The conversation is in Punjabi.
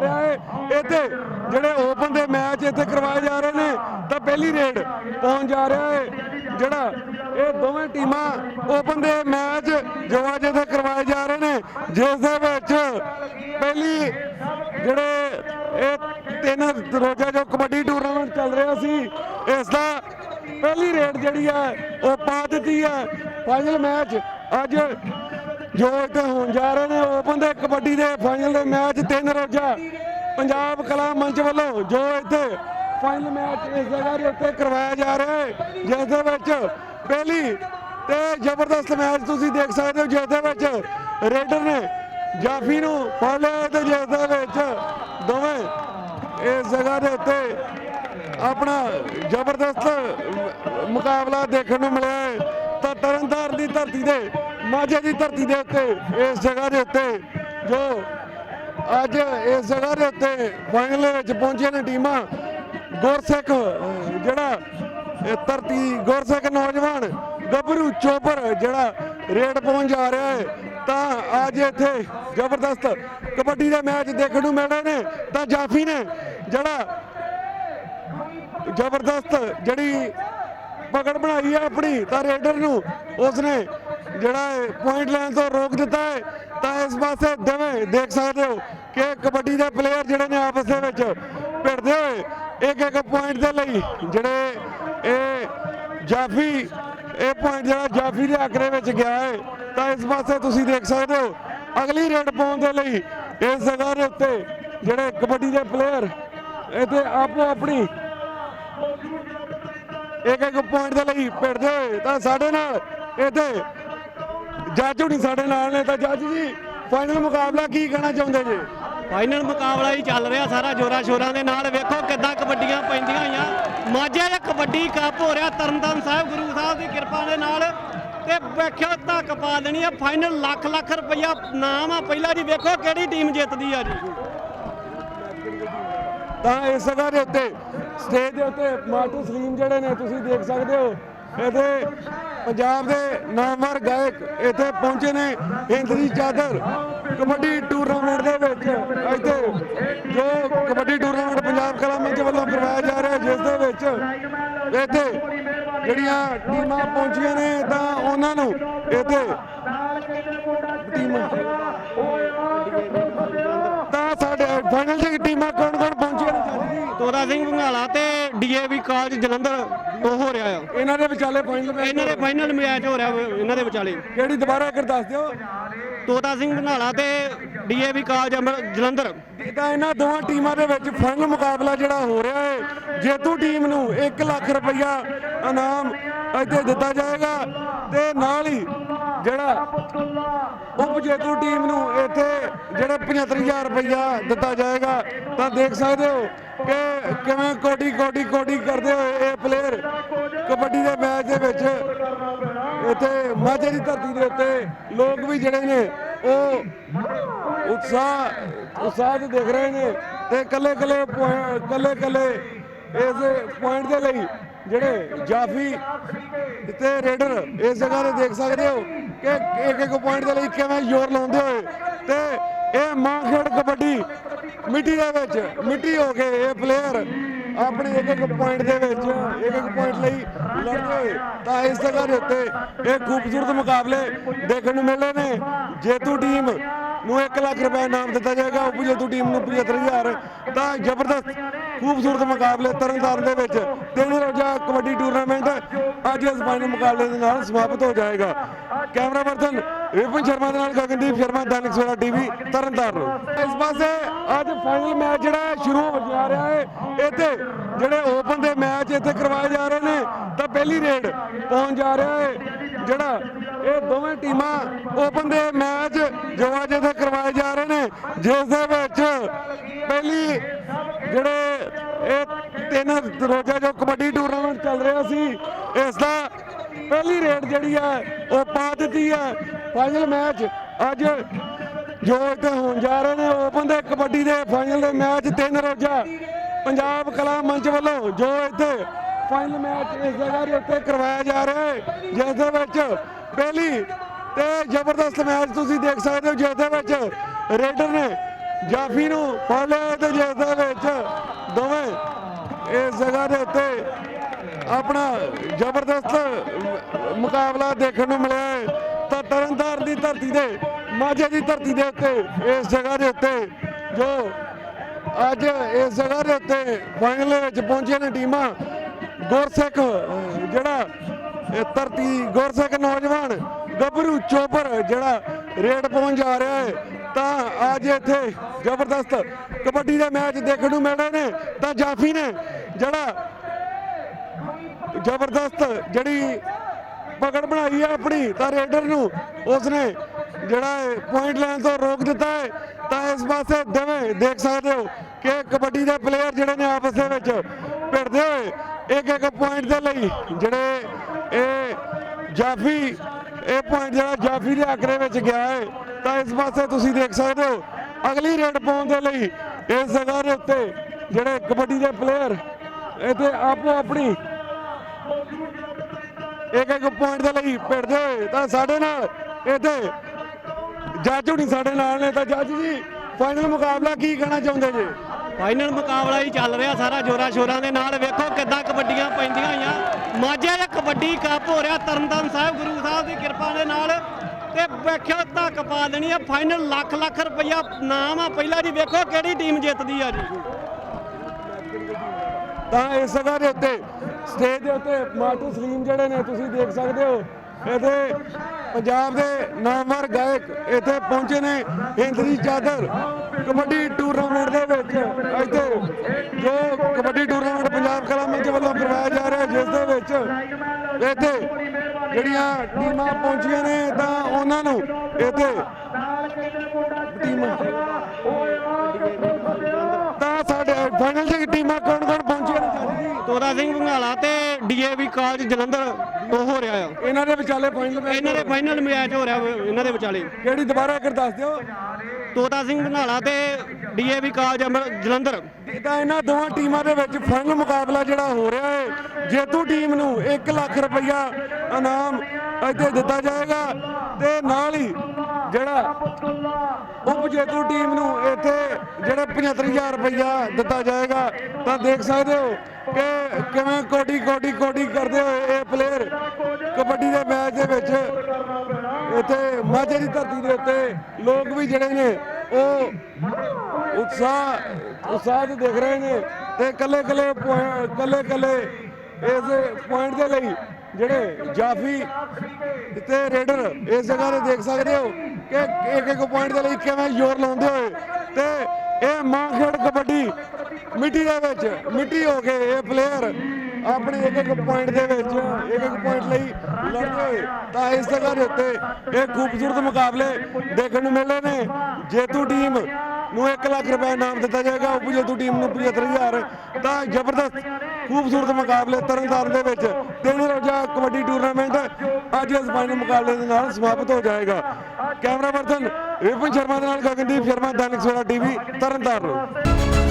ਜਾ ਰਿਹਾ ਹੈ। ਇੱਥੇ ਜਿਹੜੇ ਓਪਨ ਦੇ ਮੈਚ ਇੱਥੇ ਕਰਵਾਏ ਜਾ ਰਹੇ ਨੇ, ਤਾਂ ਪਹਿਲੀ ਰੇਡ ਪਹੁੰਚ ਜਾ ਰਿਹਾ ਹੈ। ਜਿਹੜਾ ਇਹ ਦੋਵੇਂ ਟੀਮਾਂ ਓਪਨ ਦੇ ਮੈਚ ਜੋ ਅੱਜ ਇੱਥੇ ਕਰਵਾਏ ਜਾ ਰਹੇ ਨੇ, ਜਿਸ ਦੇ ਵਿੱਚ ਪਹਿਲੀ ਜਿਹੜੇ ਇਹ ਤਿੰਨ ਰੋਜ਼ਾ ਜੋ ਕਬੱਡੀ ਟੂਰਨਾਮੈਂਟ ਚੱਲ ਰਿਹਾ ਸੀ, ਇਸ ਦਾ ਪਹਿਲੀ ਰੇਡ ਜਿਹੜੀ ਹੈ, ਉਹ ਪਾ ਦਿੱਤੀ ਹੈ। ਫਾਈਨਲ ਮੈਚ ਅੱਜ ਜੋ ਇੱਥੇ ਹੋਣ ਜਾ ਰਹੇ ਨੇ ਓਪਨ ਦੇ ਕਬੱਡੀ ਦੇ ਫਾਈਨਲ ਦੇ ਮੈਚ ਤਿੰਨ ਰੋਜ਼ਾ ਪੰਜਾਬ ਕਲਾ ਮੰਚ ਵੱਲੋਂ ਜੋ ਇੱਥੇ ਫਾਈਨਲ ਮੈਚ ਇਸ ਜਗ੍ਹਾ ਦੇ ਉੱਤੇ ਕਰਵਾਇਆ ਜਾ ਰਿਹਾ ਹੈ, ਜਿਸ ਦੇ ਵਿੱਚ ਪਹਿਲੀ ਤੇ ਜ਼ਬਰਦਸਤ ਮੈਚ ਤੁਸੀਂ ਦੇਖ ਸਕਦੇ ਹੋ, ਜਿਸ ਦੇ ਵਿੱਚ ਰੇਡਰ ਨੇ ਜਾਫੀ ਨੂੰ ਫੜ ਲਿਆ ਤੇ ਜਿਸ ਦੇ ਵਿੱਚ ਦੋਵੇਂ ਇਸ ਜਗ੍ਹਾ ਦੇ ਉੱਤੇ ਆਪਣਾ ਜ਼ਬਰਦਸਤ ਮੁਕਾਬਲਾ ਦੇਖਣ ਨੂੰ ਮਿਲਿਆ ਹੈ। ਤਾਂ ਤਰਨਤਾਰਨ ਦੀ ਧਰਤੀ ਦੇ ਮਾਝੇ ਦੀ ਧਰਤੀ ਦੇ ਉੱਤੇ, ਇਸ ਜਗ੍ਹਾ ਦੇ ਉੱਤੇ, ਜੋ ਅੱਜ ਇਸ ਜਗ੍ਹਾ ਦੇ ਉੱਤੇ ਫਾਈਨਲ ਵਿੱਚ ਪਹੁੰਚੀਆਂ ਨੇ ਟੀਮਾਂ, ਗੁਰਸਿੱਖ ਜਿਹੜਾ, ਇਹ ਧਰਤੀ, ਗੁਰਸਿੱਖ ਨੌਜਵਾਨ, ਗੱਭਰੂ ਚੋਪਰ, ਜਿਹੜਾ ਰੇਡ ਪਹੁੰਚ ਜਾ ਰਿਹਾ ਹੈ, ਤਾਂ ਅੱਜ ਇੱਥੇ ਜ਼ਬਰਦਸਤ ਕਬੱਡੀ ਦੇ ਮੈਚ ਦੇਖਣ ਨੂੰ ਮਿਲ ਰਹੇ ਨੇ, ਤਾਂ ਜਾਫੀ ਨੇ, ਜਿਹੜਾ ਜ਼ਬਰਦਸਤ ਜਿਹੜੀ ਪਕੜ ਬਣਾਈ ਹੈ ਆਪਣੀ, ਤਾਂ ਰੇਡਰ ਨੂੰ ਉਸਨੇ ਜਿਹੜਾ ਪੁਆਇੰਟ ਲੈਣ ਤੋਂ ਰੋਕ ਦਿੱਤਾ ਹੈ, ਤਾਂ ਇਸ ਪਾਸੇ ਦੋਵੇਂ ਦੇਖ ਸਕਦੇ ਹੋ ਕਿ ਕਬੱਡੀ ਦੇ ਪਲੇਅਰ ਜਿਹੜੇ ਨੇ ਆਪਸ ਦੇ ਵਿੱਚ ਭਿੜਦੇ ਹੋਏ, ਇੱਕ ਇੱਕ ਪੁਆਇੰਟ ਦੇ ਲਈ ਜਿਹੜੇ ਇਹ ਜਾਫੀ, ਇਹ ਪੁਆਇੰਟ ਜਿਹੜਾ ਜਾਫੀ ਦੇ ਆਕਰੇ ਵਿੱਚ ਗਿਆ ਹੈ, ਤਾਂ ਇਸ ਪਾਸੇ ਤੁਸੀਂ ਦੇਖ ਸਕਦੇ ਹੋ, ਅਗਲੀ ਰੇਡ ਪਾਉਣ ਦੇ ਲਈ ਇਸ ਜਗ੍ਹਾ ਦੇ ਉੱਤੇ ਜਿਹੜੇ ਕਬੱਡੀ ਦੇ ਪਲੇਅਰ ਇੱਥੇ ਆਪੋ ਆਪਣੀ ਇੱਕ ਇੱਕ ਪੁਆਇੰਟ ਦੇ ਲਈ ਭਿੜਦੇ ਹੋਏ, ਤਾਂ ਸਾਡੇ ਨਾਲ ਇੱਥੇ ਜੱਜ ਹੁਣੀ ਸਾਡੇ ਨਾਲ ਨੇ ਤਾਂ ਜੱਜ ਜੀ ਫਾਈਨਲ ਮੁਕਾਬਲਾ ਕੀ ਕਹਿਣਾ ਚਾਹੁੰਦੇ ਜੀ? ਫਾਈਨਲ ਮੁਕਾਬਲਾ ਹੀ ਚੱਲ ਰਿਹਾ ਸਾਰਾ ਜੋਰਾ ਸ਼ੋਰਾਂ ਦੇ ਨਾਲ। ਵੇਖੋ ਕਿੱਦਾਂ ਕਬੱਡੀਆਂ ਪੈਂਦੀਆਂ ਹੋਈਆਂ ਮਾਝੇ ਦਾ ਕਬੱਡੀ ਕੱਪ ਹੋ ਰਿਹਾ ਤਰਨਤਾਰਨ ਸਾਹਿਬ ਗੁਰੂ ਸਾਹਿਬ ਦੀ ਕਿਰਪਾ ਦੇ ਨਾਲ। ਤੇ ਵੇਖਿਓ ਧੱਕ ਪਾ ਦੇਣੀ ਆ। ਫਾਈਨਲ ਲੱਖ ਲੱਖ ਰੁਪਈਆ ਨਾਮ ਆ। ਪਹਿਲਾਂ ਜੀ ਵੇਖੋ ਕਿਹੜੀ ਟੀਮ ਜਿੱਤਦੀ ਆ ਜੀ। ਤਾਂ ਇਸ ਜਗ੍ਹਾ ਦੇ ਉੱਤੇ ਸਟੇਜ ਦੇ ਉੱਤੇ ਮਾਟੂ ਸਲੀਮ ਜਿਹੜੇ ਨੇ ਤੁਸੀਂ ਦੇਖ ਸਕਦੇ ਹੋ। ਇੱਥੇ ਪੰਜਾਬ ਦੇ ਨਾਮਵਰ ਗਾਇਕ ਇੱਥੇ ਪਹੁੰਚੇ ਨੇ ਹਿੰਦ ਦੀ ਚਾਦਰ ਕਬੱਡੀ ਟੂਰਨਾਮੈਂਟ ਦੇ ਵਿੱਚ। ਇੱਥੇ ਜੋ ਕਬੱਡੀ ਟੂਰਨਾਮੈਂਟ ਪੰਜਾਬ ਕਲਾ ਮੰਚ ਵੱਲੋਂ ਕਰਵਾਇਆ ਜਾ ਰਿਹਾ, ਜਿਸ ਦੇ ਵਿੱਚ ਇੱਥੇ ਜਿਹੜੀਆਂ ਟੀਮਾਂ ਪਹੁੰਚੀਆਂ ਨੇ, ਤਾਂ ਉਹਨਾਂ ਨੂੰ ਇੱਥੇ ਟੀਮਾਂ ਤਾਂ ਸਾਡੇ ਫਾਈਨਲ ਦੀ ਟੀਮਾਂ ਕੌਣ ਕੌਣ ਪਹੁੰਚੀਆਂ ਨੇ? ਜੱਜ ਜੀ ਤੋਰਾ ਸਿੰਘ ਭੰਗਾਲਾ ਤੇ ਡੀਏਵੀ ਕਾਲਜ ਜਲੰਧਰ ਉਹ ਹੋ ਰਿਹਾ ਆ। ਇਹਨਾਂ ਦੇ ਵਿਚਾਲੇ ਫਾਈਨਲ ਮੈਚ ਇਹਨਾਂ ਦੇ ਫਾਈਨਲ ਮੈਚ ਹੋ ਰਿਹਾ ਇਹਨਾਂ ਦੇ ਵਿਚਾਲੇ। ਕਿਹੜੀ ਦੁਬਾਰਾ ਇੱਕ ਦੱਸ ਦਿਓ? ਤੋਤਾ ਸਿੰਘ ਭੰਗਾਲਾ ਤੇ ਡੀਏਵੀ ਕਾਲਜ ਅੰਮ੍ਰਿ- ਜਲੰਧਰ। ਤਾਂ ਇਹਨਾਂ ਦੋਵਾਂ ਟੀਮਾਂ ਦੇ ਵਿੱਚ ਫਾਈਨਲ ਮੁਕਾਬਲਾ ਜਿਹੜਾ ਹੋ ਰਿਹਾ ਹੈ ਜੇਤੂ ਟੀਮ ਨੂੰ 1 ਲੱਖ ਰੁਪਇਆ ਇਨਾਮ ਇੱਥੇ ਦਿੱਤਾ ਜਾਏਗਾ ਤੇ ਨਾਲ ਹੀ ਜਿਹੜਾ ਉਪ ਜੇਤੂ ਟੀਮ ਨੂੰ ਇੱਥੇ ਜਿਹੜਾ 75000 ਰੁਪਇਆ ਦਿੱਤਾ ਜਾਏਗਾ ਤਾਂ ਦੇਖ ਸਕਦੇ ਹੋ ਕਿ ਕਿਵੇਂ ਕੋਡੀ ਕੋਡੀ ਕੋਡੀ ਕਰਦੇ ਹੋਏ ਇਹ ਪਲੇਅਰ ਕਬੱਡੀ ਦੇ ਮੈਚ ਦੇ ਵਿੱਚ ਇੱਥੇ ਮਾਝੇ ਦੀ ਧਰਤੀ ਦੇ ਉੱਤੇ ਲੋਕ ਵੀ ਜਿਹੜੇ ਨੇ ਉਹ ਉਤਸ਼ਾਹ ਉਤਸ਼ਾਹ ਦੇ ਦੇਖ ਰਹੇ ਨੇ ਤੇ ਕੱਲੇ ਕੱਲੇ ਕੱਲੇ ਕੱਲੇ ਇਸ ਪੁਆਇੰਟ ਦੇ ਲਈ ਜਿਹੜੇ ਜਾਫੀ ਤੇ ਰੇਡਰ ਇਸ ਜਗ੍ਹਾ ਤੇ ਦੇਖ ਸਕਦੇ ਹੋ ਕਿ ਇੱਕ ਇੱਕ ਪੁਆਇੰਟ ਦੇ ਲਈ ਕਿਵੇਂ ਜ਼ੋਰ ਲਾਉਂਦੇ ਹੋਏ ਤੇ ਇਹ ਮਾਂ ਖੇਡ ਕਬੱਡੀ ਮਿੱਟੀ ਦੇ ਵਿੱਚ, ਮਿੱਟੀ ਹੋ ਕੇ ਇਹ ਪਲੇਅਰ ਆਪਣੇ ਇੱਕ ਇੱਕ ਪੁਆਇੰਟ ਦੇ ਵਿੱਚ, ਇੱਕ ਇੱਕ ਪੁਆਇੰਟ ਲਈ ਲੜਦੇ ਹੋਏ ਤਾਂ ਇਸ ਜਗ੍ਹਾ ਦੇ ਉੱਤੇ ਇਹ ਖੂਬਸੂਰਤ ਮੁਕਾਬਲੇ ਦੇਖਣ ਨੂੰ ਮਿਲੇ ਨੇ। ਜੇਤੂ ਟੀਮ ਨੂੰ 1 ਲੱਖ ਰੁਪਏ ਇਨਾਮ ਦਿੱਤਾ ਜਾਏਗਾ। ਉਪ ਜੇਤੂ ਟੀਮ ਨੂੰ 75000 ਤਾਂ ਜ਼ਬਰਦਸਤ ਖੂਬਸੂਰਤ ਮੁਕਾਬਲੇ ਤਰਨਤਾਰਨ ਦੇ ਵਿੱਚ ਤਿੰਨ ਰੋਜ਼ਾ ਕਬੱਡੀ ਟੂਰਨਾਮੈਂਟ ਅੱਜ ਇਸ ਫਾਈਨਲ ਮੁਕਾਬਲੇ ਦੇ ਨਾਲ ਸਮਾਪਤ ਹੋ ਜਾਏਗਾ। ਕੈਮਰਾ ਪਰਸਨ ਵਿਪਨ ਸ਼ਰਮਾ ਦੇ ਨਾਲ ਗਗਨਦੀਪ ਸ਼ਰਮਾ, ਦੈਨਿਕ ਸਵੇਰਾ ਟੀਵੀ, ਤਰਨਤਾਰਨ। ਇਸ ਪਾਸੇ ਅੱਜ ਫਾਈਨਲ ਮੈਚ ਜਿਹੜਾ ਹੈ, ਸ਼ੁਰੂ ਹੋ ਜਾ ਰਿਹਾ ਹੈ। ਇੱਥੇ ਜਿਹੜੇ ਓਪਨ ਦੇ ਮੈਚ ਇੱਥੇ ਕਰਵਾਏ ਜਾ ਰਹੇ ਨੇ, ਤਾਂ ਪਹਿਲੀ ਰੇਡ ਪਹੁੰਚ ਜਾ ਰਿਹਾ ਹੈ, ਜਿਹੜਾ ਇਹ ਦੋਵੇਂ ਟੀਮਾਂ ਓਪਨ ਦੇ ਮੈਚ ਜੋ ਅੱਜ ਇੱਥੇ ਕਰਵਾਏ ਜਾ ਰਹੇ ਨੇ, ਜਿਸ ਦੇ ਵਿੱਚ ਪਹਿਲੀ ਜਿਹੜੇ ਇਹ ਤਿੰਨ ਰੋਜ਼ਾ ਜੋ ਕਬੱਡੀ ਟੂਰਨਾਮੈਂਟ ਚੱਲ ਰਿਹਾ ਸੀ, ਇਸ ਦਾ ਪਹਿਲੀ ਰੇਡ ਜਿਹੜੀ ਹੈ ਉਹ ਪਾ ਦਿੱਤੀ ਹੈ। ਫਾਈਨਲ ਮੈਚ ਅੱਜ ਜੋ ਇੱਥੇ ਹੋਣ ਜਾ ਰਹੇ ਨੇ, ਓਪਨ ਦੇ ਕਬੱਡੀ ਦੇ ਫਾਈਨਲ ਦੇ ਮੈਚ ਤਿੰਨ ਰੋਜ਼ਾ। ਪੰਜਾਬ ਕਲਾ ਮੰਚ ਵੱਲੋਂ ਜੋ ਇੱਥੇ ਫਾਈਨਲ ਮੈਚ ਇਸ ਜਗ੍ਹਾ ਦੇ ਉੱਤੇ ਕਰਵਾਇਆ ਜਾ ਰਿਹਾ ਹੈ, ਜਿਸ ਦੇ ਵਿੱਚ ਪਹਿਲੀ ਤੇ ਜ਼ਬਰਦਸਤ ਮੈਚ ਤੁਸੀਂ ਦੇਖ ਸਕਦੇ ਹੋ ਜਿਸ ਦੇ ਵਿੱਚ ਰੇਡਰ ਨੇ ਜਾਫੀ ਨੂੰ ਫੜ ਲਿਆ ਤੇ ਜਿਸ ਦੇ ਵਿੱਚ ਦੋਵੇਂ ਇਸ ਜਗ੍ਹਾ ਦੇ ਉੱਤੇ ਆਪਣਾ ਜ਼ਬਰਦਸਤ ਮੁਕਾਬਲਾ ਦੇਖਣ ਨੂੰ ਮਿਲਿਆ ਹੈ। ਤਾਂ ਤਰਨਤਾਰਨ ਦੀ ਧਰਤੀ ਦੇ, ਮਾਝੇ ਦੀ ਧਰਤੀ ਦੇ ਉੱਤੇ ਇਸ ਜਗ੍ਹਾ ਦੇ ਉੱਤੇ ਜੋ ਅੱਜ ਇਸ ਜਗ੍ਹਾ ਦੇ ਉੱਤੇ ਫਾਈਨਲ ਵਿੱਚ ਪਹੁੰਚੀਆਂ ਨੇ ਟੀਮਾਂ, ਗੁਰਸਿੱਖ ਧਰਤੀ ਗੁਰਸਿੱਖ ਨੌਜਵਾਨ ਗੱਭਰੂ ਚੋਪਰ, ਜਿਹੜਾ ਰੇਡ ਪਹੁੰਚ ਜਾ ਰਿਹਾ ਹੈ, ਤਾਂ ਅੱਜ ਇੱਥੇ ਜ਼ਬਰਦਸਤ ਕਬੱਡੀ ਦੇ ਮੈਚ ਦੇਖਣ ਨੂੰ ਮਿਲ ਰਹੇ ਨੇ, ਤਾਂ ਜਾਫੀ ਨੇ ਜਿਹੜਾ ਜ਼ਬਰਦਸਤ ਜਿਹੜੀ ਪਕੜ ਬਣਾਈ ਹੈ ਆਪਣੀ, ਤਾਂ ਰੇਡਰ ਨੂੰ ਉਸਨੇ ਜਿਹੜਾ ਪੁਆਇੰਟ ਲੈਣ ਤੋਂ ਰੋਕ ਦਿੱਤਾ ਹੈ, ਤਾਂ ਇਸ ਪਾਸੇ ਦਵੇਂ ਦੇਖ ਸਕਦੇ ਹੋ ਕਿ ਕਬੱਡੀ ਦੇ ਪਲੇਅਰ ਜਿਹੜੇ ਨੇ ਆਪਸ ਦੇ ਵਿੱਚ ਭਿੜਦੇ ਹੋਏ ਇੱਕ ਇੱਕ ਪੁਆਇੰਟ ਦੇ ਲਈ ਜਿਹੜੇ ਇਹ ਜਾਫੀ, ਇਹ ਪੁਆਇੰਟ ਜਿਹੜਾ ਜਾਫੀ ਦੇ ਆਕਰੇ ਵਿੱਚ ਗਿਆ ਹੈ, ਤਾਂ ਇਸ ਪਾਸੇ ਤੁਸੀਂ ਦੇਖ ਸਕਦੇ ਹੋ, ਅਗਲੀ ਰੇਡ ਪਾਉਣ ਦੇ ਲਈ ਇਸ ਜਗ੍ਹਾ ਦੇ ਉੱਤੇ ਜਿਹੜੇ ਕਬੱਡੀ ਦੇ ਪਲੇਅਰ ਇੱਥੇ ਆਪੋ ਆਪਣੀ ਇੱਕ ਇੱਕ ਪੁਆਇੰਟ ਦੇ ਲਈ ਭਿੜਦੇ ਹੋਏ, ਤਾਂ ਸਾਡੇ ਨਾਲ ਇੱਥੇ ਜੱਜ ਹੁਣੀ ਸਾਡੇ ਨਾਲ ਨੇ ਤਾਂ ਜੱਜ ਜੀ ਫਾਈਨਲ ਮੁਕਾਬਲਾ ਕੀ ਕਹਿਣਾ ਚਾਹੁੰਦੇ ਜੀ? ਫਾਈਨਲ ਮੁਕਾਬਲਾ ਹੀ ਚੱਲ ਰਿਹਾ ਸਾਰਾ ਜੋਰਾ ਸ਼ੋਰਾਂ ਦੇ ਨਾਲ। ਵੇਖੋ ਕਿੱਦਾਂ ਕਬੱਡੀਆਂ ਪੈਂਦੀਆਂ ਹੋਈਆਂ। ਮਾਝੇ ਦਾ ਕਬੱਡੀ ਕੱਪ ਹੋ ਰਿਹਾ ਤਰਨਤਾਰਨ ਸਾਹਿਬ ਗੁਰੂ ਸਾਹਿਬ ਦੀ ਕਿਰਪਾ ਦੇ ਨਾਲ। ਤੇ ਵੇਖਿਓ ਧੱਕ ਪਾ ਦੇਣੀ ਆ। ਫਾਈਨਲ ਲੱਖ ਲੱਖ ਰੁਪਈਆ ਨਾਮ ਆ। ਪਹਿਲਾਂ ਜੀ ਵੇਖੋ ਕਿਹੜੀ ਟੀਮ ਜਿੱਤਦੀ ਆ ਜੀ। ਤਾਂ ਇਸ ਜਗ੍ਹਾ ਦੇ ਉੱਤੇ ਸਟੇਜ ਦੇ ਉੱਤੇ ਮਾਟੂ ਸਲੀਮ ਜਿਹੜੇ ਨੇ, ਤੁਸੀਂ ਦੇਖ ਸਕਦੇ ਹੋ। ਇਹਦੇ ਪੰਜਾਬ ਦੇ ਨਾਮਵਰ ਗਾਇਕ ਇੱਥੇ ਪਹੁੰਚੇ ਨੇ। ਇੰਦਰੀ ਚਾਦਰ ਕਬੱਡੀ ਟੂਰਨਾਮੈਂਟ ਦੇ ਵਿੱਚ ਇੱਥੇ ਜੋ ਕਬੱਡੀ ਟੂਰਨਾਮੈਂਟ ਪੰਜਾਬ ਕਲਾ ਮੰਚ ਵੱਲੋਂ ਕਰਵਾਇਆ ਜਾ ਰਿਹਾ ਜਿਸ ਦੇ ਵਿੱਚ ਇੱਥੇ ਜਿਹੜੀਆਂ ਟੀਮਾਂ ਪਹੁੰਚੀਆਂ ਨੇ ਤਾਂ ਉਹਨਾਂ ਨੂੰ ਇੱਥੇ ਟੀਮਾਂ। ਤਾਂ ਸਾਡੇ ਫਾਈਨਲ ਦੀ ਟੀਮਾਂ ਕੌਣ ਕੌਣ ਪਹੁੰਚੀਆਂ ਨੇ? ਤੋਰਾ ਸਿੰਘ ਭੰਗਾਲਾ ਤੇ ਡੀਏਵੀ ਕਾਲਜ ਜਲੰਧਰ ਉਹ ਹੋ ਰਿਹਾ ਆ। ਇਹਨਾਂ ਦੇ ਵਿਚਾਲੇ ਫਾਈਨਲ ਮੈਚ ਇਹਨਾਂ ਦੇ ਫਾਈਨਲ ਮੈਚ ਹੋ ਰਿਹਾ ਇਹਨਾਂ ਦੇ ਵਿਚਾਲੇ। ਕਿਹੜੀ ਦੁਬਾਰਾ ਇੱਕ ਦੱਸ ਦਿਓ। ਤੋਤਾ ਸਿੰਘ ਭੰਗਾਲਾ ਤੇ ਡੀਏਵੀ ਕਾਲਜ ਅੰਮ੍ਰਿ- ਜਲੰਧਰ। ਤਾਂ ਇਹਨਾਂ ਦੋਵਾਂ ਟੀਮਾਂ ਦੇ ਵਿੱਚ ਫਾਈਨਲ ਮੁਕਾਬਲਾ ਜਿਹੜਾ ਹੋ ਰਿਹਾ ਹੈ, ਜੇਤੂ ਟੀਮ ਨੂੰ 1 ਲੱਖ ਰੁਪਈਆ ਇਨਾਮ ਇੱਥੇ ਦਿੱਤਾ ਜਾਏਗਾ ਤੇ ਨਾਲ ਹੀ ਜਿਹੜਾ ਉਪ ਜੇਤੂ ਟੀਮ ਨੂੰ ਇੱਥੇ ਜਿਹੜਾ 75000 ਰੁਪਈਆ ਦਿੱਤਾ ਜਾਏਗਾ, ਤਾਂ ਦੇਖ ਸਕਦੇ ਹੋ ਕਿ ਕਿਵੇਂ ਕੋਡੀ ਕੋਡੀ ਕੋਡੀ ਕਰਦੇ ਹੋਏ ਇਹ ਪਲੇਅਰ ਕਬੱਡੀ ਦੇ ਮੈਚ ਦੇ ਵਿੱਚ ਇੱਥੇ ਮਾਝੇ ਦੀ ਧਰਤੀ ਦੇ ਉੱਤੇ ਲੋਕ ਵੀ ਜਿਹੜੇ ਨੇ, ਉਹ ਉਤਸ਼ਾਹ ਉਤਸ਼ਾਹ ਤੇ ਦੇਖ ਰਹੇ ਨੇ ਤੇ ਕੱਲੇ ਕੱਲੇ ਕੱਲੇ ਕੱਲੇ ਇਸ ਪੁਆਇੰਟ ਦੇ ਲਈ ਜਿਹੜੇ ਜਾਫੀ ਤੇ ਰੇਡਰ ਇਸ ਜਗ੍ਹਾ ਤੇ ਦੇਖ ਸਕਦੇ ਹੋ ਕਿ ਇੱਕ ਇੱਕ ਪੁਆਇੰਟ ਦੇ ਲਈ ਕਿਵੇਂ ਜ਼ੋਰ ਲਾਉਂਦੇ ਹੋਏ ਤੇ ਇਹ ਮਾਂ ਖੇਡ ਕਬੱਡੀ ਮਿੱਟੀ ਦੇ ਵਿੱਚ, ਮਿੱਟੀ ਹੋ ਕੇ ਇਹ ਪਲੇਅਰ ਆਪਣੇ ਇੱਕ ਇੱਕ ਪੁਆਇੰਟ ਦੇ ਵਿੱਚ, ਇੱਕ ਇੱਕ ਪੁਆਇੰਟ ਲਈ ਲੜਦੇ ਹੋਏ ਤਾਂ ਇਸ ਜਗ੍ਹਾ ਦੇ ਉੱਤੇ ਇਹ ਖੂਬਸੂਰਤ ਮੁਕਾਬਲੇ ਦੇਖਣ ਨੂੰ ਮਿਲੇ ਨੇ। ਜੇਤੂ ਟੀਮ ਨੂੰ 1 ਲੱਖ ਰੁਪਏ ਇਨਾਮ ਦਿੱਤਾ ਜਾਏਗਾ। ਉਪ ਜੇਤੂ ਟੀਮ ਨੂੰ 75000 ਤਾਂ ਜ਼ਬਰਦਸਤ ਖੂਬਸੂਰਤ ਮੁਕਾਬਲੇ ਤਰਨਤਾਰਨ ਦੇ ਵਿੱਚ। ਤਿੰਨ ਰੋਜ਼ਾ ਕਬੱਡੀ ਟੂਰਨਾਮੈਂਟ ਅੱਜ ਇਸ ਫਾਈਨਲ ਮੁਕਾਬਲੇ ਦੇ ਨਾਲ ਸਮਾਪਤ ਹੋ ਜਾਏਗਾ। ਕੈਮਰਾ ਪਰਸਨ ਵਿਪਨ ਸ਼ਰਮਾ ਦੇ ਨਾਲ ਗਗਨਦੀਪ ਸ਼ਰਮਾ, ਦੈਨਿਕ ਸਵੇਰਾ ਟੀਵੀ, ਤਰਨਤਾਰਨ।